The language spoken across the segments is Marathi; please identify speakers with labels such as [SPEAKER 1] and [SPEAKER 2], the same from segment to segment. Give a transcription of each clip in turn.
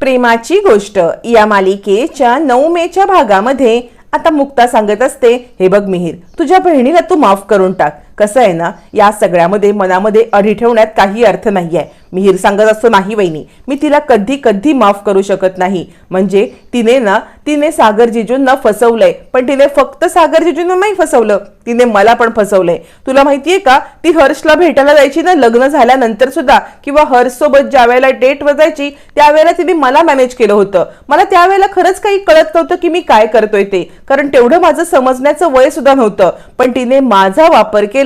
[SPEAKER 1] प्रेमाची गोष्ट. या मालिकेच्या नऊ मेच्या भागामध्ये आता मुक्ता सांगत असते हे बघ मिहीर तुझ्या बहिणीला तू माफ करून टाक. कसं आहे ना या सगळ्यामध्ये मनामध्ये अढी ठेवण्यात काही अर्थ नाही आहे मी हिर सांगत असतो नाही वहिनी मी तिला कधी कधी माफ करू शकत नाही. म्हणजे तिने ना तिने सागर जिजूंना फसवलंय पण तिने फक्त सागरजीजूंना नाही फसवलं तिने मला पण फसवलंय. तुला माहितीये का ती हर्षला भेटायला जायची ना लग्न झाल्यानंतर सुद्धा किंवा हर्षसोबत ज्या वेळेला डेटवर जायची त्यावेळेला तिने मला मॅनेज केलं होतं. मला त्यावेळेला खरंच काही कळत नव्हतं की मी काय करतोय ते कारण तेवढं माझं समजण्याचं वय सुद्धा नव्हतं. पण तिने माझा वापर केला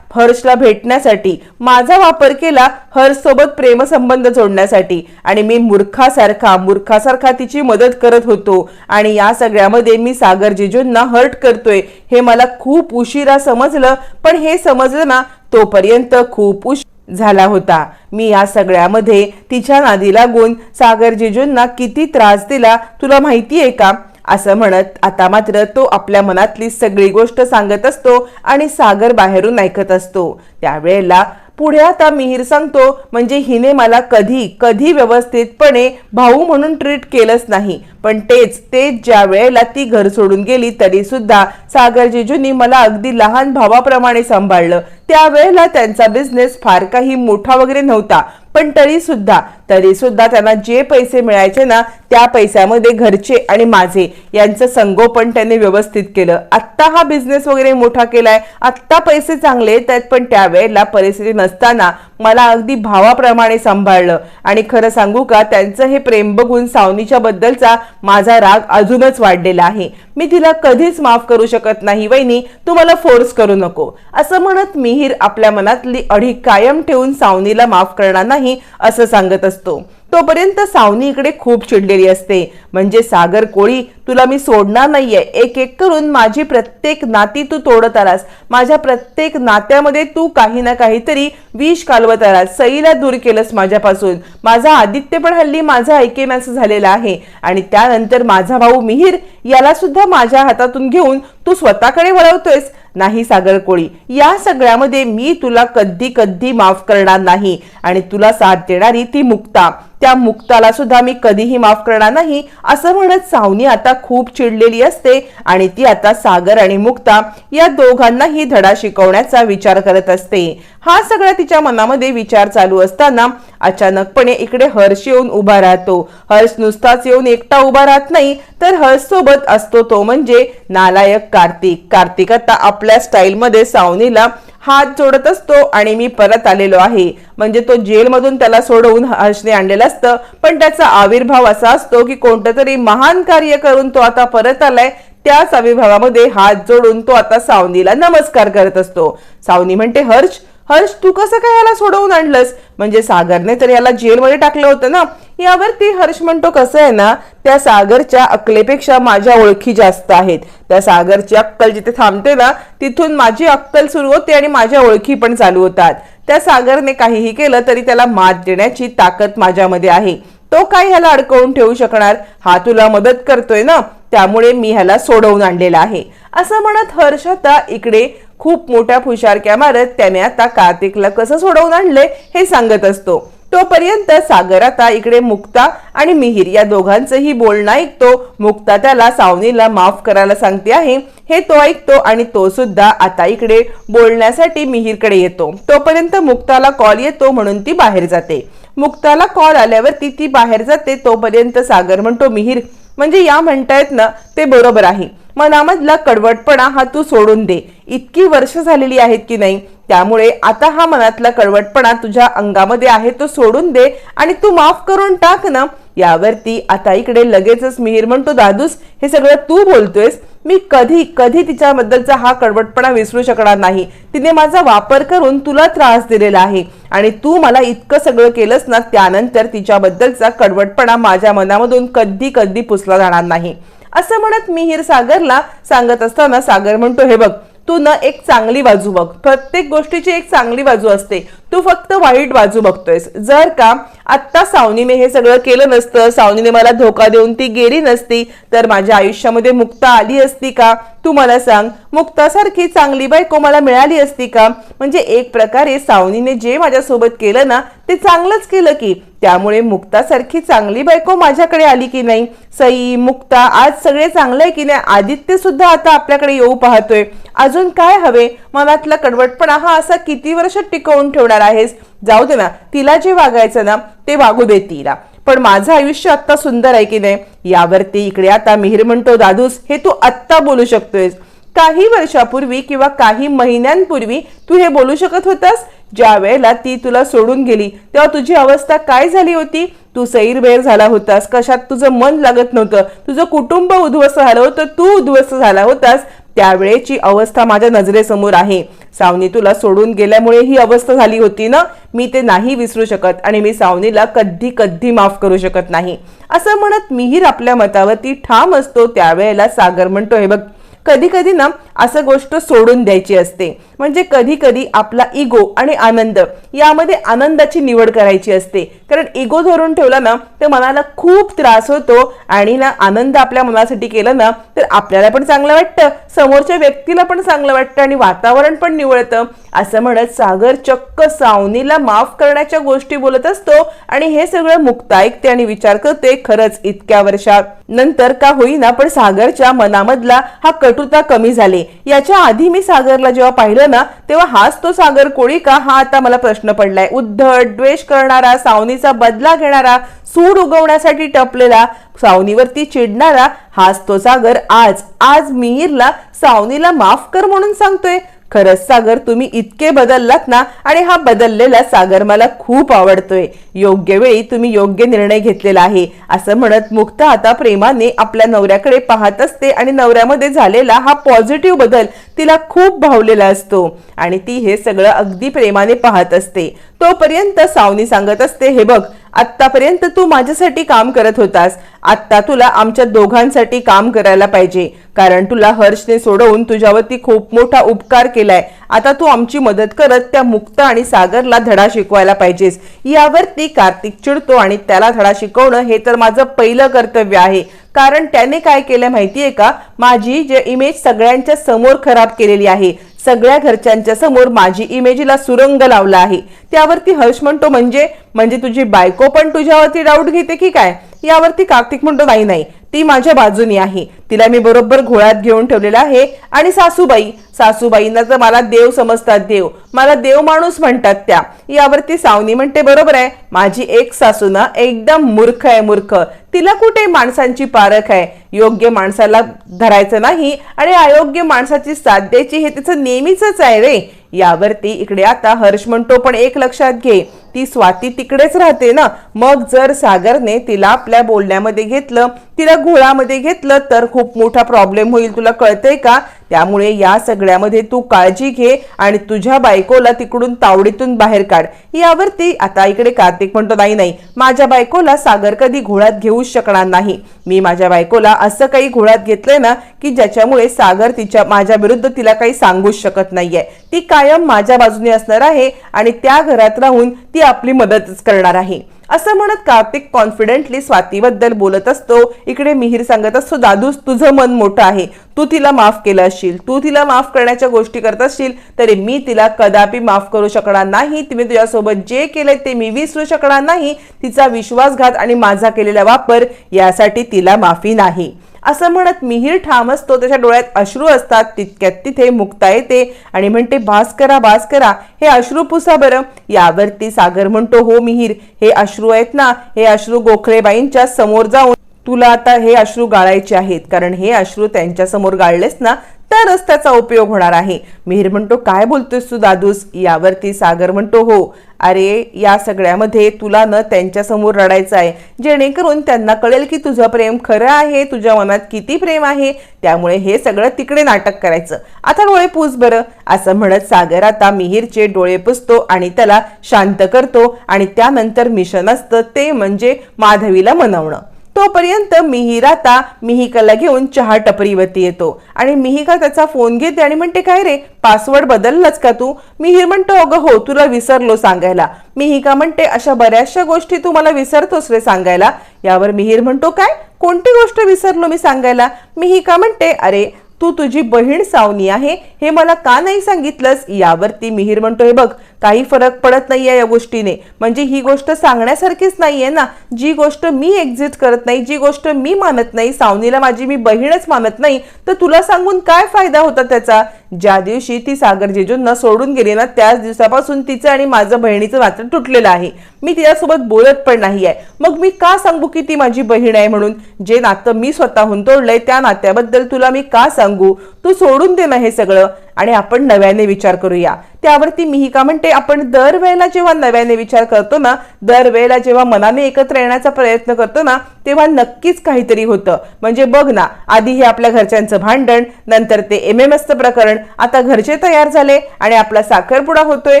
[SPEAKER 1] हर्षला भेटण्यासाठी. माझा वापर केला हर्ष सोबत प्रेमसंबंध जोडण्यासाठी. आणि मी मूर्खासारखा मूर्खासारखा तिची मदत करत होतो. आणि या सगळ्यामध्ये मी सागर जिजूंना हर्ट करतोय. हे मला खूप उशिरा समजलं पण हे समजलं ना तोपर्यंत खूप उश झाला होता. मी या सगळ्यामध्ये तिच्या नादी लागून सागरजीजूंना किती त्रास दिला तुला माहिती आहे का? असं म्हणत आता मात्र तो आपल्या मनातली सगळी गोष्ट सांगत असतो आणि सागर बाहेरून ऐकत असतो. त्यावेळेला पुढे आता मिहीर सांगतो म्हणजे हिने मला कधी कधी व्यवस्थितपणे भाऊ म्हणून ट्रीट केलंच नाही. पण तेच तेच ज्या वेळेला ती घर सोडून गेली तरी सुद्धा सागर जिजूंनी मला अगदी लहान भावाप्रमाणे सांभाळलं. त्यावेळेला त्यांचा बिझनेस फार काही मोठा वगैरे नव्हता पण तरी सुद्धा तरी सुद्धा त्यांना जे पैसे मिळायचे ना त्या पैशामध्ये घरचे आणि माझे यांचं संगोपन त्यांनी व्यवस्थित केलं. आत्ता हा बिझनेस वगैरे मोठा केलाय आत्ता पैसे चांगले येत आहेत पण त्यावेळेला परिस्थिती नसताना मला अगदी भावाप्रमाणे सांभाळलं. आणि खरं सांगू का त्यांचं हे प्रेम बघून सावनीच्या बद्दलचा माझा राग अजूनच वाढलेला आहे. मी तिला कधीच माफ करू शकत नाही वहिनी. तू मला फोर्स करू नको. असं म्हणत मिहीर आपल्या मनातली अढी कायम ठेवून सावनीला माफ करणार नाही असं सांगत असतो. तोपर्यंत सावनी इकडे खूप चिडलेली असते. म्हणजे सागर कोळी तुला मी सोडणार नाहीये. एक एक करून माझी प्रत्येक नाती तू तोडत आलास. माझ्या प्रत्येक नात्यामध्ये तू काही ना काहीतरी विष कालवत आलास. सईला दूर केलंस माझ्यापासून. माझा आदित्य पण हल्ली माझा ऐकेनाचं झालेला आहे. आणि त्यानंतर माझा भाऊ मिहीर याला सुद्धा माझ्या हातातून घेऊन तू स्वतःकडे वळवतोयस? नाही सागर कोळी या सगळ्यामध्ये मी तुला कधी कधी माफ करणार नाही आणि तुला साथ देणारी ती मुक्ता. त्या मुक्ताला सुद्धा मी कधीही माफ करणार नाही असं म्हणत सावनी आता खूप चिडलेली असते आणि ती आता सागर आणि मुक्ता या दोघांनाही धडा शिकवण्याचा विचार करत असते. हा सगळा तिच्या मनामध्ये विचार चालू असताना अचानकपणे इकडे हर्ष येऊन उभा राहतो. हर्ष नुसताच येऊन एकटा उभा राहत नाही तर हर्ष सोबत असतो तो म्हणजे नालायक कार्तिक. कार्तिक आता आपल्या स्टाईलमध्ये सावनीला हात जोडत असतो आणि मी परत आलेलो आहे. म्हणजे तो जेलमधून त्याला सोडवून हर्षने आणलेलं असतं. पण त्याचा आविर्भाव असा असतो की कोणतं तरी महान कार्य करून तो आता परत आलाय. त्याच आविर्भावामध्ये हात जोडून तो आता सावनीला नमस्कार करत असतो. सावनी म्हणते हर्ष हर्ष तू कसं काय याला सोडवून आणलंस? म्हणजे सागरने तर याला जेलमध्ये टाकलं होतं ना? यावरती हर्ष म्हणतो कसं आहे ना त्या सागरच्या अक्कलेपेक्षा माझ्या ओळखी जास्त आहेत. त्या सागरची अक्कल जिथे थांबते ना तिथून माझी अक्कल सुरू होते आणि माझ्या ओळखी पण चालू होतात. त्या सागरने काहीही केलं तरी त्याला मात देण्याची ताकद माझ्यामध्ये आहे. तो काय ह्याला अडकवून ठेवू शकणार? हा तुला मदत करतोय ना? त्यामुळे मी ह्याला सोडवून आणलेला आहे. असं म्हणत हर्ष आता इकडे खूप मोठ्या फुशारक्या मारत त्याने आता कार्तिकला कसं सोडवून आणले हे सांगत असतो. तोपर्यंत सागर आता इकडे मुक्ता आणि मिहीर या दोघांचंही बोलणं ऐकतो. मुक्ता त्याला सावनीला माफ करायला सांगते आहे. हे तो ऐकतो आणि तो सुद्धा आता इकडे बोलण्यासाठी मिहीरकडे येतो. तोपर्यंत मुक्ताला कॉल येतो म्हणून ती बाहेर जाते. मुक्ताला कॉल आल्यावरती ती बाहेर जाते. तोपर्यंत सागर म्हणतो मिहीर म्हणजे या म्हणतायत ना ते बरोबर आहे. मनामधला कडवटपणा हा तू सोडून दे. इतकी वर्ष झालेली आहेत की नाही त्यामुळे आता हा मनातला कडवटपणा तुझ्या अंगामध्ये आहे तो सोडून दे आणि तू माफ करून टाक ना. यावरती आता इकडे लगेचच मिहीर म्हणतो दादूस हे सगळं तू बोलतोयस? मी कधी कधी तिच्याबद्दलचा हा कडवटपणा विसरू शकणार नाही. तिने माझा वापर करून तुला त्रास दिलेला आहे आणि तू मला इतकं सगळं केलंस ना त्यानंतर तिच्याबद्दलचा कडवटपणा माझ्या मनामधून कधी कधी पुसला जाणार नाही. असं म्हणत मिहीर सागरला सांगत असताना सागर म्हणतो हे बघ तू न एक चांगली बाजू बघ. प्रत्येक गोष्टीची एक चांगली बाजू असते. तू फक्त वाईट बाजू बघतोयस. जर का आत्ता सावनीने हे सगळं केलं नसतं सावनीने मला धोका देऊन ती गेली नसती तर माझ्या आयुष्यामध्ये मुक्ता आली असती का? तू मला सांग मुक्तासारखी चांगली बायको मला मिळाली असती का? म्हणजे एक प्रकारे सावनीने जे माझ्यासोबत केलं ना ते चांगलंच केलं की. त्यामुळे मुक्तासारखी चांगली बायको माझ्याकडे आली की नाही? सई मुक्ता आज सगळे चांगलं आहे की नाही? आदित्य सुद्धा आता आपल्याकडे येऊ पाहतोय. अजून काय हवे? मनातला कडवटपणा हा असा किती वर्ष टिकवून ठेवणार आहेस? जाऊ दे ना तिला जे वागायचं ना ते वागू दे तिला. पण माझं आयुष्य आत्ता सुंदर आहे की नाही? यावरती इकडे आता मिहीर म्हणतो दादूस हे तू आत्ता बोलू शकतोयस. काही वर्षापूर्वी किंवा काही महिन्यांपूर्वी तू हे बोलू शकत होतास? ज्या वेळेला ती तुला सोडून गेली तेव्हा तुझी अवस्था काय झाली होती? तू सैरबैर झाला होतास. कशात तुझं मन लागत नव्हतं? तुझं कुटुंब उद्ध्वस्त झालं होतं? तू उद्ध्वस्त झाला होतास? त्यावेळेची अवस्था माझ्या नजरेसमोर आहे. सावनी तुला सोडून गेल्यामुळे ही अवस्था झाली होती ना? मी ते नाही विसरू शकत आणि मी सावनीला कधी कधी माफ करू शकत नाही. असं म्हणत मिहीर आपल्या मतावरती ठाम असतो त्यावेळेला सागर म्हणतो हे बघ कधी कधी ना असं गोष्ट सोडून द्यायची असते. म्हणजे कधी कधी आपला इगो आणि आनंद यामध्ये आनंदाची निवड करायची असते. कारण इगो धरून ठेवला ना तर मनाला खूप त्रास होतो आणि ना आनंद आपल्या मनासाठी केलं ना तर आपल्याला पण चांगलं वाटतं. समोरच्या व्यक्तीला पण चांगलं वाटतं आणि वातावरण पण निवळतं. असं म्हणत सागर चक्क सावनीला माफ करण्याच्या गोष्टी बोलत असतो आणि हे सगळं मुक्त ऐकते आणि विचार करते खरंच इतक्या वर्षात. नंतर का होईना पण सागरच्या मनामधला हा कटुता कमी झाले. याच्या आधी मी सागरला जेव्हा पाहिलं ना तेव्हा हाच तो सागर कोळी का? हा आता मला प्रश्न पडलाय. उद्धट द्वेष करणारा सावनीचा बदला घेणारा सूड उगवण्यासाठी टपलेला सावनीवरती चिडणारा हाच तो सागर आज. आज मिहीरला सावनीला माफ कर म्हणून सांगतोय. खरंच सागर तुम्ही इतके बदललात ना आणि हा बदललेला सागर मला खूप आवडतोय. योग्य वेळी तुम्ही योग्य निर्णय घेतलेला आहे. असं म्हणत मुक्ता आता प्रेमाने आपल्या नवऱ्याकडे पाहत असते आणि नवऱ्यामध्ये झालेला हा पॉझिटिव्ह बदल तिला खूप भावलेला असतो. आणि ती हे सगळं अगदी प्रेमाने पाहत असते. तोपर्यंत सावनी सांगत असते हे बघ आत्तापर्यंत तू माझ्यासाठी काम करत होतास. आत्ता तुला आमच्या दोघांसाठी काम करायला पाहिजे. कारण तुला हर्षने सोडवून तुझ्यावरती खूप मोठा उपकार केलाय. आता तू आमची मदत करत त्या मुक्त आणि सागरला धडा शिकवायला पाहिजेस. यावरती कार्तिक चिडतो आणि त्याला धडा शिकवणं हे तर माझं पहिलं कर्तव्य आहे. कारण त्याने काय केलं माहितीये का? माझी जे इमेज सगळ्यांच्या समोर खराब केलेली आहे. सगळ्या घरच्यांच्या समोर माझी इमेजला सुरंग लावला आहे. त्यावरती हर्ष म्हणतो म्हणजे? म्हणजे तुझी बायको पण तुझ्यावरती डाऊट घेते की काय? यावरती कार्तिक म्हणतो नाही नाही. ती माझ्या बाजूनी आहे. तिला मी बरोबर घोळ्यात घेऊन ठेवलेला आहे. आणि सासूबाई सासूबाईंना तर मला देव समजतात देव. मला देव माणूस म्हणतात त्या. यावरती सावनी म्हणते बरोबर आहे. माझी एक सासू ना एकदम मूर्ख आहे मूर्ख. तिला कुठे माणसांची पारख आहे? योग्य माणसाला धरायचं नाही आणि अयोग्य माणसाची साथ द्यायची हे तिचं नेहमीच आहे रे. यावरती इकडे आता हर्ष म्हणतो पण एक लक्षात घे. ती स्वाती तिकडेच राहते ना. मग जर सागरने तिला आपल्या बोलण्यामध्ये घेतलं तिला घोळामध्ये घेतलं तर खूप मोठा प्रॉब्लेम होईल. तुला कळतंय का? त्यामुळे या सगळ्यामध्ये तू काळजी घे आणि तुझ्या बायकोला तिकडून तावडीतून बाहेर काढ. यावरती आता इकडे कार्तिक म्हणतो नाही नाही माझ्या बायकोला सागर कधी घोळ्यात घेऊच शकणार नाही. मी माझ्या बायकोला असं काही घोळ्यात घेतलंय ना की ज्याच्यामुळे सागर तिच्या माझ्या विरुद्ध तिला काही सांगूच शकत नाहीये. ती कायम माझ्या बाजूने असणार आहे आणि त्या घरात राहून ती आपली मदतच करणार आहे. असं म्हणत कार्तिक कॉन्फिडेंटली स्वातीबद्दल बोलत असतो. इकडे मिहीर सांगत असतो दादूस तुझं मन मोठं आहे. तू तिला माफ केलं असशील. तू तिला माफ करण्याच्या गोष्टी करत असशील तरी मी तिला कदापि माफ करू शकणार नाही. तुम्ही तुझ्यासोबत जे केलंय ते मी विसरू शकणार नाही. तिचा विश्वासघात आणि माझा केलेला वापर यासाठी तिला माफी नाही. असं म्हणत मिहीर ठाम असतो. त्याच्या डोळ्यात अश्रू असतात. तितक्यात तिथे मुक्ता येते आणि म्हणते भास करा भास करा हे अश्रू पुसा बरं. यावरती सागर म्हणतो हो मिहीर हे अश्रू आहेत ना हे अश्रू गोखळेबाईंच्या समोर जाऊन तुला आता हे अश्रू गाळायचे आहेत. कारण हे अश्रू त्यांच्यासमोर गाळलेस ना तरच त्याचा उपयोग होणार आहे. मिहीर म्हणतो काय बोलतोस तू दादूस? यावरती सागर म्हणतो हो अरे या सगळ्यामध्ये तुला न त्यांच्यासमोर रडायचं आहे. जेणेकरून त्यांना कळेल की तुझं प्रेम खरं आहे तुझ्या मनात किती प्रेम आहे त्यामुळे हे सगळं तिकडे नाटक करायचं. आता डोळे पूस बरं. असं म्हणत सागर आता मिहीरचे डोळे पुसतो आणि त्याला शांत करतो आणि त्यानंतर मिशन असतं ते म्हणजे माधवीला मनवणं. तोपर्यंत मिहिराता आता मिहिकाला घेऊन चहा टपरीवरती येतो. आणि मिहिका त्याचा फोन घेते आणि म्हणते काय रे पासवर्ड बदललाच का तू? मिहीर म्हणतो अगं हो तुला विसरलो सांगायला. मिहिका म्हणते अशा बऱ्याचशा गोष्टी तू मला विसरतोस रे सांगायला. यावर मिहीर म्हणतो काय? कोणती गोष्ट विसरलो मी सांगायला? मिहिका म्हणते अरे तू तुझी बहीण सावनी आहे हे मला का नाही सांगितलंस? यावरती मिहीर म्हणतो हे बघ काही फरक पडत नाही आहे या गोष्टीने. म्हणजे ही गोष्ट सांगण्यासारखीच नाही आहे ना. जी गोष्ट मी एक्झिट करत नाही जी गोष्ट मी मानत नाही सावनीला माझी मी बहीणच मानत नाही तर तुला सांगून काय फायदा होता त्याचा? ज्या दिवशी ती सागर जेजूंना सोडून गेली ना त्याच दिवसापासून तिचं आणि माझं बहिणीचं नातं तुटलेलं आहे. मी तिच्यासोबत बोलत पण नाही आहे मग मी का सांगू की ती माझी बहीण आहे म्हणून? जे नातं मी स्वतःहून तोडलंय त्या नात्याबद्दल तुला मी का सांगू? तू सोडून दे ना हे सगळं. आणि आपण नव्याने विचार करूया. त्यावरती मिहिका म्हणते आपण दरवेळेला जेव्हा नव्याने विचार करतो ना दरवेळेला जेव्हा मनाने एकत्र येण्याचा प्रयत्न करतो ना तेव्हा नक्कीच काहीतरी होतं. म्हणजे बघ ना आधी हे आपल्या घरच्यांचं भांडण नंतर ते एम एम एसचं प्रकरण. आता घरचे तयार झाले आणि आपला साखरपुडा होतोय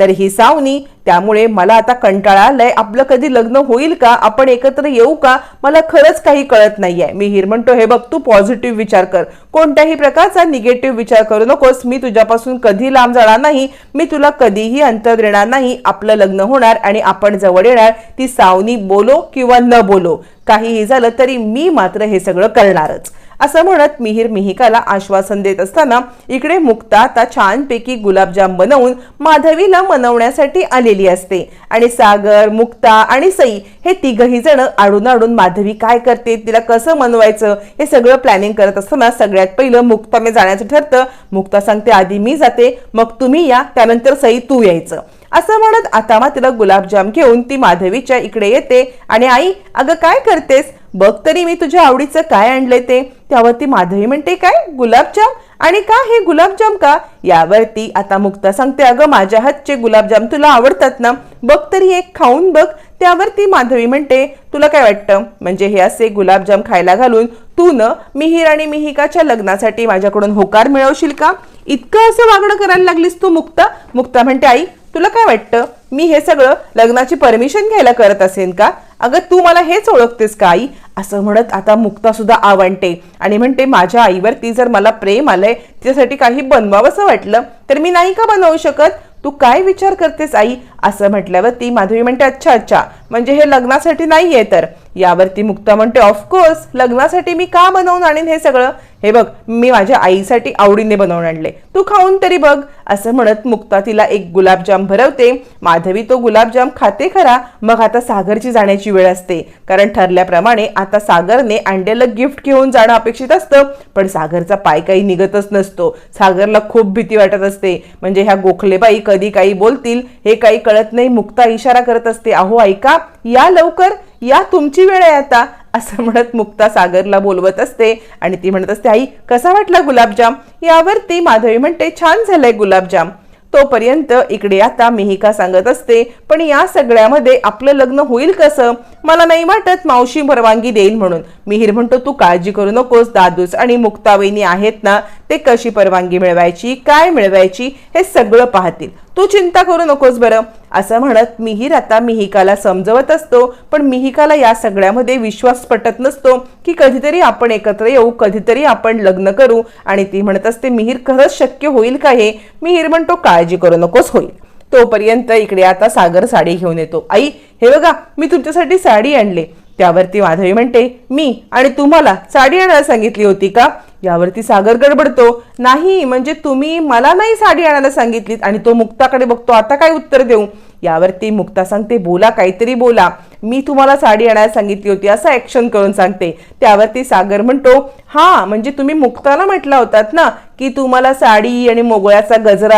[SPEAKER 1] तर ही सावनी त्यामुळे मला आता कंटाळा आलाय. आपलं कधी लग्न होईल का? आपण एकत्र येऊ का? मला खरंच काही कळत नाहीये. मी हिर म्हणतो हे बघ तू पॉझिटिव्ह विचार कर. कोणत्याही प्रकारचा निगेटिव्ह विचार करू नकोस. मी तुझ्यापासून कधी लांब जाणार नाही. मी तुला कधीही अंतर देणार नाही. आपलं लग्न होणार आणि आपण जवळ येणार. ती सावनी बोलो किंवा न बोलो. काहीही झालं तरी मी मात्र हे सगळं करणारच. असं म्हणत मिहीर मिहिकाला आश्वासन देत असताना इकडे मुक्ता आता छानपैकी गुलाबजाम बनवून माधवीला मनवण्यासाठी आलेली असते. आणि सागर मुक्ता आणि सई हे तिघही जण आडून आडून माधवी काय करते? तिला कसं मनवायचं? हे सगळं प्लॅनिंग करत असताना सगळ्यात पहिलं मुक्ताने जाण्याचं ठरतं. मुक्ता सांगते आधी मी जाते मग तुम्ही या त्यानंतर सई तू यायचं. असं म्हणत आता तिला गुलाबजाम घेऊन ती माधवीच्या इकडे येते. आणि आई अगं काय करतेस? बघ तरी मी तुझ्या आवडीचं काय आणलंय ते. त्यावरती माधवी म्हणते काय? गुलाबजाम? आणि का हे गुलाबजाम का? यावरती आता मुक्ता सांगते अगं माझ्या हातचे गुलाबजाम तुला आवडतात ना? बघ तरी एक खाऊन बघ. त्यावरती माधवी म्हणते तुला काय वाटतं? म्हणजे हे असे गुलाबजाम खायला घालून तू न मिहीर आणि मिहिकाच्या लग्नासाठी माझ्याकडून होकार मिळवशील का? इतकं असं वागणं करायला लागलीस तू मुक्ता. मुक्ता म्हणते आई तुला काय वाटतं? मी हे सगळं लग्नाची परमिशन घ्यायला करत असेन का? अगं तू मला हेच ओळखतेस का आई? असं म्हणत आता मुक्ता सुद्धा आवडते आणि म्हणते माझ्या आईवरती जर मला प्रेम आलंय तिच्यासाठी काही बनवावंसं वाटलं तर मी नाही का बनवू शकत? तू काय विचार करतेस आई? असं म्हटल्यावर ती माधवी म्हणते अच्छा अच्छा म्हणजे हे लग्नासाठी नाहीये तर. यावरती मुक्ता म्हणते ऑफकोर्स लग्नासाठी मी का बनवून आणीन हे सगळं? हे बघ मी माझ्या आईसाठी आवडीने बनवून आणले. तू खाऊन तरी बघ असं म्हणत मुक्ता तिला एक गुलाबजाम भरवते. माधवी तो गुलाबजाम खाते खरा मग आता सागरची जाण्याची वेळ असते. कारण ठरल्याप्रमाणे आता सागरने आणलेलं गिफ्ट घेऊन जाणं अपेक्षित असतं पण सागरचा पाय काही निघतच नसतो. सागरला खूप भीती वाटत असते. म्हणजे ह्या गोखलेबाई कधी काही बोलतील हे काही कळत नाही. मुक्ता इशारा करत असते अहो ऐका या लवकर या तुमची वेळ आहे आता असं म्हणत मुक्ता सागरला बोलवत असते. आणि ती म्हणत असते आई कसा वाटला गुलाबजाम? यावर ती माधवी म्हणते छान झालंय गुलाबजाम. तोपर्यंत इकडे आता मिहिका सांगत असते पण या सगळ्यामध्ये आपलं लग्न होईल कसं? मला नाही वाटत मावशी परवानगी देईल म्हणून. मिहीर म्हणतो तू काळजी करू नकोस दादूस आणि मुक्तावहिनी आहेत ना ते कशी परवानगी मिळवायची काय मिळवायची हे सगळं पाहतील. तू चिंता करू नकोस बरं. असं म्हणत मिहीर आता मिहिकाला समजवत असतो पण मिहिकाला या सगळ्यामध्ये विश्वास पटत नसतो की कधीतरी आपण एकत्र येऊ कधीतरी आपण लग्न करू आणि ती म्हणत असते मिहीर खरंच शक्य होईल का हे मिहीर म्हणतो काळजी करू नकोस होईल तोपर्यंत इकडे आता सागर साडी घेऊन येतो. आई हे बघा मी तुमच्यासाठी साडी आणले त्यावरती माधवी म्हणते मी आणि तुम्हाला साडी आणायला सांगितली होती का? यावरती सागर गडबडतो. नाही म्हणजे तुम्ही मला नाही साडी आणायला सांगितलीत आणि तो मुक्ताकडे बघतो. आता काय उत्तर देऊ? यावरती मुक्ता सांगते बोला काहीतरी बोला. मी तुम्हाला साडी आणायला सांगितली होती असं ऍक्शन करून सांगते. त्यावरती सागर म्हणतो हा म्हणजे तुम्ही मुक्ताला म्हटला होतात ना की तुम्हाला साडी आणि मोगळ्याचा गजरा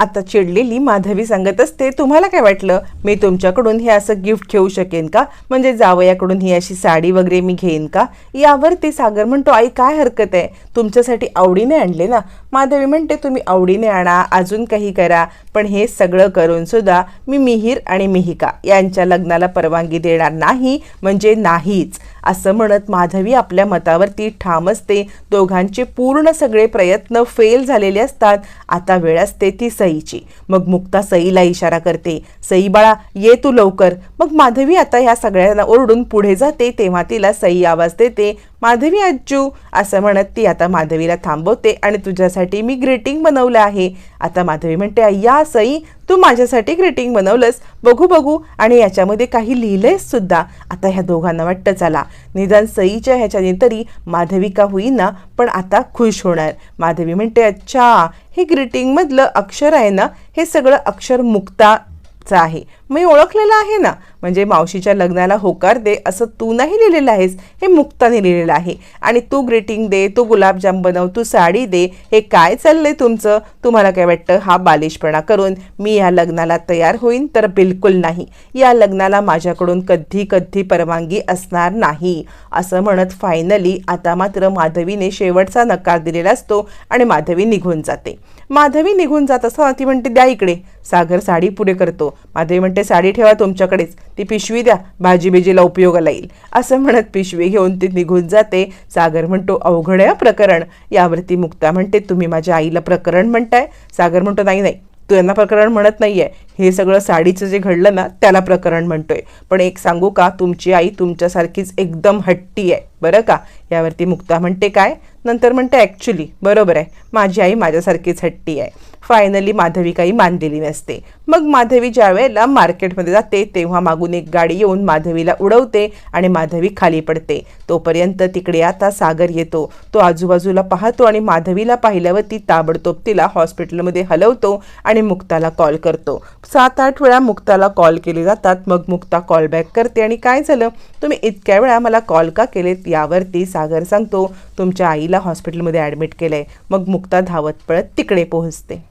[SPEAKER 1] आता चिडलेली माधवी सांगत असते तुम्हाला काय वाटलं? मी तुमच्याकडून हे असं गिफ्ट घेऊ शकेन का? म्हणजे जावयाकडून ही अशी साडी वगैरे मी घेईन का? यावर ती सागर म्हणतो आई काय हरकत आहे? तुमच्यासाठी आवडीने आणले ना. माधवी म्हणते तुम्ही आवडीने आणा अजून काही करा पण हे सगळं करून सुद्धा मी मिहीर आणि मिहिका यांच्या लग्नाला परवानगी देणार नाही म्हणजे नाहीच. असं म्हणत माधवी आपल्या मतावरती ठाम असते दोघांचे पूर्ण सगळे प्रयत्न फेल झालेले असतात. आता वेळ असते ती सईची. मग मुक्ता सईला इशारा करते सई बाळा ये तू लवकर. मग माधवी आता ह्या सगळ्यांना ओरडून पुढे जाते तेव्हा तिला सई आवाज देते माधवी अज्जू असं म्हणत ती आता माधवीला थांबवते आणि तुझ्यासाठी मी ग्रीटिंग बनवलं आहे. आता माधवी म्हणते अय्या सई तू माझ्यासाठी ग्रीटिंग बनवलंस. बघू बघू. आणि याच्यामध्ये काही लिहिलंयस सुद्धा. आता ह्या दोघांना वाटतं चला. निदान सईच्या ह्याच्याने तरी माधविका होईना पण आता खुश होणार. माधवी म्हणते अच्छा हे ग्रीटिंगमधलं अक्षर आहे ना हे सगळं अक्षर मुक्ताचं आहे. मी ओळखलेलं आहे ना. म्हणजे मावशीच्या लग्नाला होकार दे असं तू नाही लिहिलेलं आहेस हे मुक्ताने लिहिलेलं आहे. आणि तू ग्रीटिंग दे तू गुलाबजाम बनव तू साडी दे हे काय चाललंय तुमचं? तुम्हाला काय वाटतं? हा बालिशपणा करून मी या लग्नाला तयार होईन तर बिलकुल नाही. या लग्नाला माझ्याकडून कधी कधी परवानगी असणार नाही. असं म्हणत फायनली आता मात्र माधवीने शेवटचा नकार दिलेला असतो आणि माधवी निघून जाते. माधवी निघून जात असताना ती म्हणते द्या इकडे. सागर साडी पुढे करतो. माधवी म्हणते साडी ठेवा तुमच्याकडेच. ती पिशवी द्या भाजी बिजीला उपयोगाला येईल असं म्हणत पिशवी घेऊन ती निघून जाते. सागर म्हणतो अवघड आहे प्रकरण. यावरती मुक्ता म्हणते तुम्ही माझ्या आईला प्रकरण म्हणताय? सागर म्हणतो नाही नाही. तू यांना प्रकरण म्हणत नाही आहे हे सगळं साडीचं जे घडलं ना त्याला प्रकरण म्हणतोय. पण एक सांगू का तुमची आई तुमच्यासारखीच एकदम हट्टी आहे. बरं का? यावरती मुक्ता म्हणते काय? नंतर म्हणते ॲक्च्युली बरोबर आहे. माझी आई माझ्यासारखीच हट्टी आहे. फायनली माधवी काही मानलेली नसते. मग माधवी ज्या वेळेला मार्केटमध्ये जाते तेव्हा मागून एक गाडी येऊन माधवीला उडवते आणि माधवी खाली पडते. तोपर्यंत तिकडे आता सागर येतो. तो आजूबाजूला पाहतो आणि माधवीला पाहिल्यावर ती ताबडतोब तिला हॉस्पिटलमध्ये हलवतो आणि मुक्ताला कॉल करतो. सात आठ वेळा मुक्ताला कॉल केले जातात. मग मुक्ता कॉल बॅक करते आणि काय झालं? तुम्ही इतक्या वेळा मला कॉल का केलेत? यावरती सागर सांगतो तुमच्या आईला हॉस्पिटलमध्ये ॲडमिट केलंय. मग मुक्ता धावत पळत तिकडे पोहोचते.